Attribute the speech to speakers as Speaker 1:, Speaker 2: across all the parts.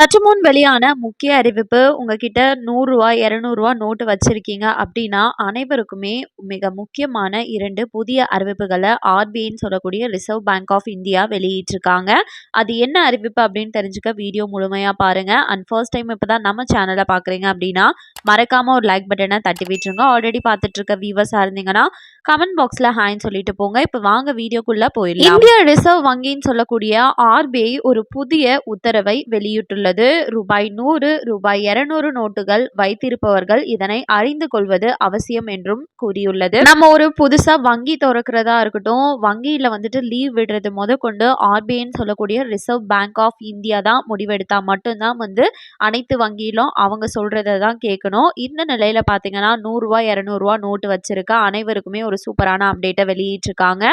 Speaker 1: சற்று முன் வெளியான முக்கிய அறிவிப்பு உங்ககிட்ட நூறுரூவா இரநூறுவா நோட்டு வச்சுருக்கீங்க அப்படின்னா அனைவருக்குமே மிக முக்கியமான இரண்டு புதிய அறிவிப்புகளை ஆர்பிஐன்னு சொல்லக்கூடிய ரிசர்வ் பேங்க் ஆஃப் இந்தியா வெளியிட்டிருக்காங்க. அது என்ன அறிவிப்பு அப்படின்னு தெரிஞ்சுக்க வீடியோ முழுமையாக பாருங்கள் அண்ட் ஃபர்ஸ்ட் டைம் இப்போ தான் நம்ம சேனலை பார்க்குறீங்க அப்படின்னா மறக்காமல் ஒரு லைக் பட்டனை தட்டி விட்டுருங்க. ஆல்ரெடி பார்த்துட்ருக்க வியூவர்ஸாக இருந்தீங்கன்னா கமெண்ட் பாக்ஸில் ஹாய்ன்னு சொல்லிட்டு போங்க. இப்போ வாங்க வீடியோக்குள்ளே போயிடலாம். இந்திய ரிசர்வ் வங்கின்னு சொல்லக்கூடிய ஆர்பிஐ ஒரு புதிய உத்தரவை வெளியிட்டுள்ளது. ரூபாய் நூறு ரூபாய் இருநூறு நோட்டுகள் வைத்திருப்பவர்கள் இதனை அறிந்து கொள்வது அவசியம் என்றும் கூறியுள்ளது. நம்ம ஒரு புதுசா வங்கி திறக்கிறதா இருக்கட்டும் வங்கியில வந்துட்டு லீவ் விடுறது முத கொண்டு ஆர்பிஐன்னு சொல்லக்கூடிய ரிசர்வ் பேங்க் ஆஃப் இந்தியா தான் முடிவெடுத்தா மட்டும்தான் வந்து அனைத்து வங்கியிலும் அவங்க சொல்றதை தான் கேட்கணும். இந்த நிலையில பாத்தீங்கன்னா நூறுரூவா இரநூறுவா நோட்டு வச்சிருக்க அனைவருக்குமே ஒரு சூப்பரான அப்டேட்டை வெளியிட்டிருக்காங்க.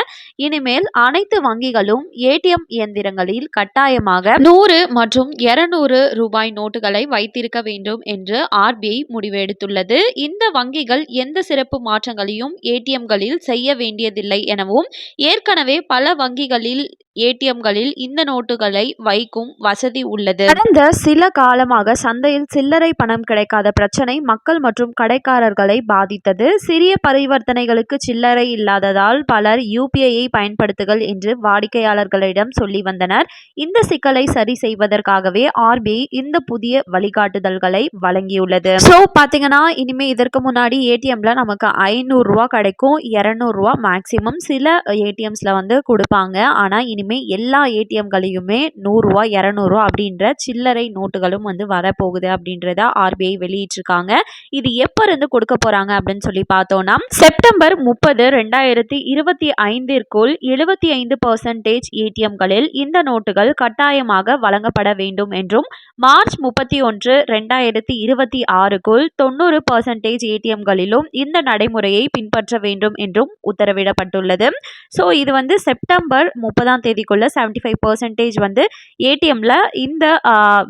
Speaker 1: இனிமேல் அனைத்து வங்கிகளும் ஏடிஎம் இயந்திரங்களில் கட்டாயமாக நூறு மற்றும் இருநூறு ரூபாய் நோட்டுகளை வைத்திருக்க வேண்டும் என்று ஆர்பிஐ முடிவெடுத்துள்ளது. இந்த வங்கிகள் எந்த சிறப்பு மாற்றங்களையும் ஏடிஎம்களில் செய்ய வேண்டியதில்லை எனவும் ஏற்கனவே பல வங்கிகளில் ஏடிஎம்களில் இந்த நோட்டுகளை வைக்கும் வசதி உள்ளது. கடந்த சில காலமாக சந்தையில் சில்லறை பணம் கிடைக்காத பிரச்சனை மக்கள் மற்றும் கடைக்காரர்களை பாதித்தது. சிறிய பரிவர்த்தனைகளுக்கு சில்லறை இல்லாததால் பலர் யூபிஐயை பயன்படுத்துகள் என்று வாடிக்கையாளர்களிடம் சொல்லி வந்தனர். இந்த சிக்கலை சரி செய்வதற்காகவே ஆர்பிஐ இந்த புதிய வழிகாட்டுதல்களை வழங்கியுள்ளது. ஸோ பார்த்தீங்கன்னா இனிமேல் இதற்கு முன்னாடி ஏடிஎம்ல நமக்கு ஐநூறுரூவா கிடைக்கும். இரநூறுவா மேக்சிமம் சில ஏடிஎம்ஸில் வந்து கொடுப்பாங்க. ஆனால் இனிமேல் எல்லா ஏடிஎம்களையுமே நூறுரூவா இரநூறுவா அப்படின்ற சில்லறை நோட்டுகளும் வந்து வரப்போகுது அப்படின்றத ஆர்பிஐ வெளியிட்டிருக்காங்க. இது எப்போ இருந்து கொடுக்க போகிறாங்க அப்படின்னு சொல்லி பார்த்தோம்னா செப்டம்பர் முப்பது ரெண்டாயிரத்தி இருபத்தி ஐந்திற்குள் எழுபத்தி ஐந்து பர்சன்டேஜ் ஏடிஎம்களில் இந்த நோட்டுகள் கட்டாயமாக வழங்கப்பட வேண்டும் என்றும் மார்ச் முப்பத்தி ஒன்று ரெண்டாயிரத்தி இருபத்தி ஆறுக்குள் தொண்ணூறு பர்சன்டேஜ் ஏடிஎம்களிலும் இந்த நடைமுறையை பின்பற்ற வேண்டும் என்றும் உத்தரவிடப்பட்டுள்ளது. ஸோ இது வந்து செப்டம்பர் முப்பதாம் தேதி தேதிக்குள்ள செவன்டி ஃபைவ் பர்சன்டேஜ் வந்து ஏடிஎம்ல இந்த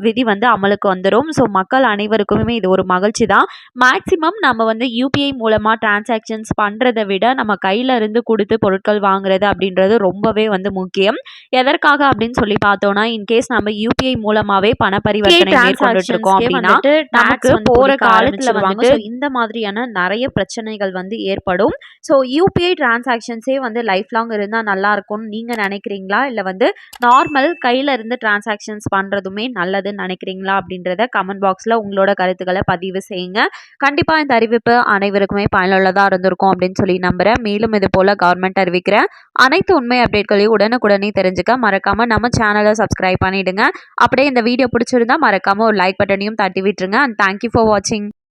Speaker 1: விதி வந்து அமலுக்கு வந்துடும் ஸோ மக்கள் அனைவருக்குமே இது ஒரு மகிழ்ச்சி தான் மேக்சிமம் நம்ம வந்து யூபிஐ மூலமாக டிரான்சாக்ஷன்ஸ் பண்ணுறதை விட நம்ம கையில் இருந்து கொடுத்து பொருட்கள் வாங்குறது அப்படின்றது ரொம்பவே வந்து முக்கியம். எதற்காக அப்படின்னு சொல்லி பார்த்தோம்னா இன்கேஸ் நம்ம யூபிஐ மூலமாகவே பண பரிவர்த்தனை மேற்கொண்டுட்டு இருக்கோம் அப்படின்னா நமக்கு போகிற காலத்தில் வந்துட்டு இந்த மாதிரியான நிறைய பிரச்சனைகள் வந்து ஏற்படும். ஸோ யூபிஐ டிரான்சாக்ஷன்ஸே வந்து லைஃப் லாங் இருந்தால் நல்லா இருக்கும்னு நீங்கள் நினைக்கிறீங்களா? இல்லை வந்து நார்மல் கையில் இருந்து டிரான்சாக்ஷன்ஸ் பண்ணுறதுமே நல்லதுன்னு நினைக்கிறீங்களா? அப்படின்றத கமெண்ட் பாக்ஸில் உங்களோட கருத்துக்களை பதிவு செய்யுங்க. கண்டிப்பாக இந்த அறிவிப்பு அனைவருக்குமே பயனுள்ளதாக இருந்திருக்கும் அப்படின்னு சொல்லி நம்புகிறேன் மேலும் இது போல் கவர்மெண்ட் அறிவிக்கிற அனைத்து உண்மை அப்டேட்களையும் உடனுக்குடனே தெரிஞ்சுக்க மறக்காமல் நம்ம சேனலை சப்ஸ்கிரைப் பண்ணிவிடுங்க அப்படியே இந்த வீடியோ பிடிச்சிருந்தா மறக்காமல் ஒரு லைக் பட்டனையும் தட்டி விட்டுருங்க அண்ட் தேங்க்யூ ஃபார் வாட்சிங்